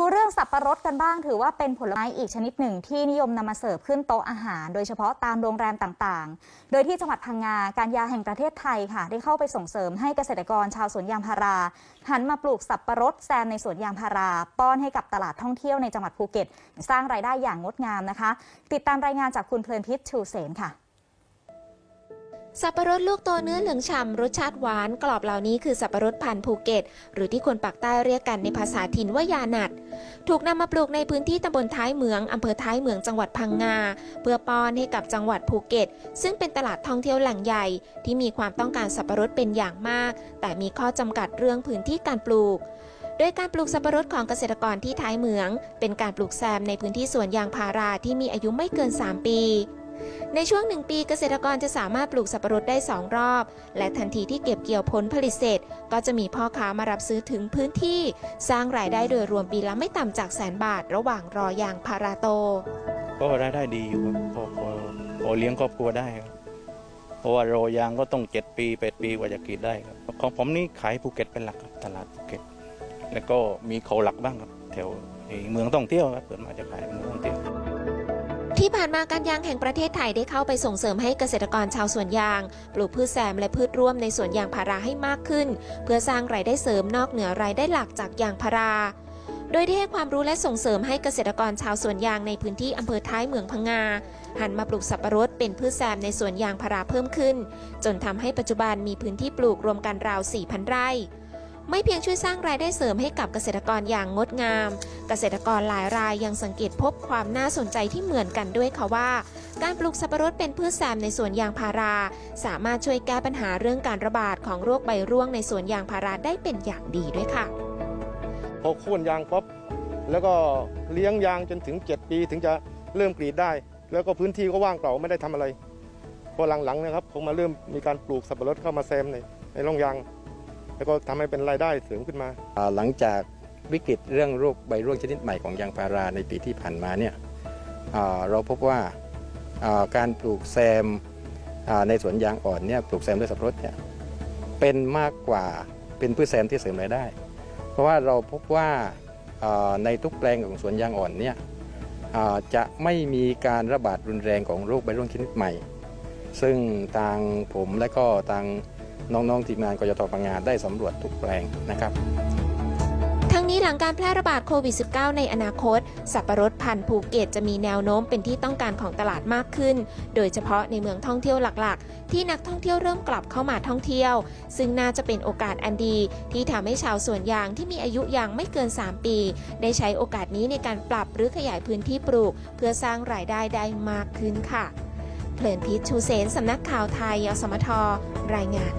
ดูเรื่องสับปะรดกันบ้างถือว่าเป็นผลไม้อีกชนิดหนึ่งที่นิยมนำมาเสิร์ฟขึ้นโต๊ะอาหาร โดยเฉพาะตามโรงแรมต่างๆ โดยที่จังหวัดพังงาการยาแห่งประเทศไทยค่ะ ได้เข้าไปส่งเสริมให้เกษตรกรชาวสวนยางพารา หันมาปลูกสับปะรดแซมในสวนยางพารา ป้อนให้กับตลาดท่องเที่ยวในจังหวัดภูเก็ต สร้างรายได้อย่างงดงามนะคะ ติดตามรายงานจากคุณเพลินพิษชูเสนค่ะ สับปะรดลูกโตเนื้อเหลืองฉ่ำรสชาติหวานกรอบเหล่านี้คือสับปะรดพันธุ์ภูเก็ต หรือที่คนปากใต้เรียกกันในภาษาถิ่นว่ายาหนัด ถูกนำมาปลูกในพื้นที่ตำบลท้ายเมืองอำเภอท้ายเมืองจังหวัดพังงา เพื่อป้อนให้กับจังหวัดภูเก็ต ซึ่งเป็นตลาดท่องเที่ยวแหล่งใหญ่ ที่มีความต้องการสับปะรดเป็นอย่างมาก แต่มีข้อจำกัดเรื่องพื้นที่การปลูกโดยการปลูกสับปะรดของเกษตรกรที่ท้ายเมือง เป็นการปลูกแซมในพื้นที่สวนยางพาราที่มีอายุไม่เกิน 3 ปี ในช่วงหนึ่งปีเกษตรกรจะสามารถปลูกสับปะรดได้ 2 รอบ และทันทีที่เก็บเกี่ยวผลผลิตเสร็จ ก็จะมีพ่อค้ามารับซื้อถึงพื้นที่ สร้างรายได้โดยรวมปีละไม่ต่ำจากแสนบาท ระหว่างรอยางพาราโต ก็รายได้ดีอยู่ครับพอพอพอเลี้ยงครอบครัวได้ครับเพราะว่าโรยางก็ต้องเจ็ดปีแปดปีกว่าจะกรีดได้ครับของผมนี่ขายภูเก็ตเป็นหลักครับตลาดภูเก็ตแล้วก็มีเขาหลักบ้างครับแถวเมืองท่องเที่ยวครับเปิดมาจะขายเป็นเมืองท่องเที่ยว ที่ผ่านมาการยางแห่งประเทศไทยได้เข้าไปส่งเสริมให้เกษตรกรชาวสวนยาง ปลูกพืชแซมและพืชร่วมในสวนยางพาราให้มากขึ้น เพื่อสร้างรายได้เสริมนอกเหนือรายได้หลักจากยางพารา โดยได้ให้ความรู้และส่งเสริมให้เกษตรกรชาวสวนยางในพื้นที่อำเภอท้ายเมืองพังงา หันมาปลูกสับปะรดเป็นพืชแซมในสวนยางพาราเพิ่มขึ้น จนทำให้ปัจจุบันมีพื้นที่ปลูกรวมกันราว 4,000 ไร่ ไม่เพียงช่วยสร้างรายได้เสริมให้กับเกษตรกรอย่างงดงาม เกษตรกรหลายรายยังสังเกตพบความน่าสนใจที่เหมือนกันด้วยค่ะว่า การปลูกสับปะรดเป็นพืชแซมในสวนยางพารา สามารถช่วยแก้ปัญหาเรื่องการระบาดของโรคใบร่วงในสวนยางพาราได้เป็นอย่างดีด้วยค่ะพอโค่นยางป๊อปแล้วก็เลี้ยงยางจนถึง 7 ปีถึงจะเริ่มกรีดได้ แล้วก็พื้นที่ก็ว่างเปล่าไม่ได้ทำอะไร พอหลังๆนะครับผมมาเริ่มมีการปลูกสับปะรดเข้ามาแซมในในร่องยาง แล้วก็ทำให้เป็นรายได้เสริมขึ้นมา หลังจากวิกฤตเรื่องโรคใบร่วงชนิดใหม่ของยางพาราในปีที่ผ่านมาเนี่ยเราพบว่าการปลูกแซมในสวนยางอ่อนเนี่ยปลูกแซมด้วยสับปะรดเนี่ยเป็นมากกว่าเป็นพืชแซมที่เสริมรายได้ เพราะว่าเราพบว่าในทุกแปลงของสวนยางอ่อนเนี่ยจะไม่มีการระบาดรุนแรงของโรคใบร่วงชนิดใหม่ ซึ่งทางผมและก็ทาง น้องๆทีมงานกยทปังงาได้สำรวจทุกแปลงนะครับทั้งนี้หลังการแพร่ระบาดโควิด -19 ในอนาคต สับปะรดพันธุ์ภูเก็ตจะมีแนวโน้มเป็นที่ต้องการของตลาดมากขึ้น โดยเฉพาะในเมืองท่องเที่ยวหลักๆ ที่นักท่องเที่ยวเริ่มกลับเข้ามาท่องเที่ยว ซึ่งน่าจะเป็นโอกาสอันดี ที่ทำให้ชาวสวนยางที่มีอายุยางไม่เกิน 3 ปี ได้ใช้โอกาสนี้ในการปรับหรือขยายพื้นที่ปลูก เพื่อสร้างรายได้ได้มากขึ้นค่ะ เพลินพิษชูเสนสำนักข่าวไทยยสมทรายงาน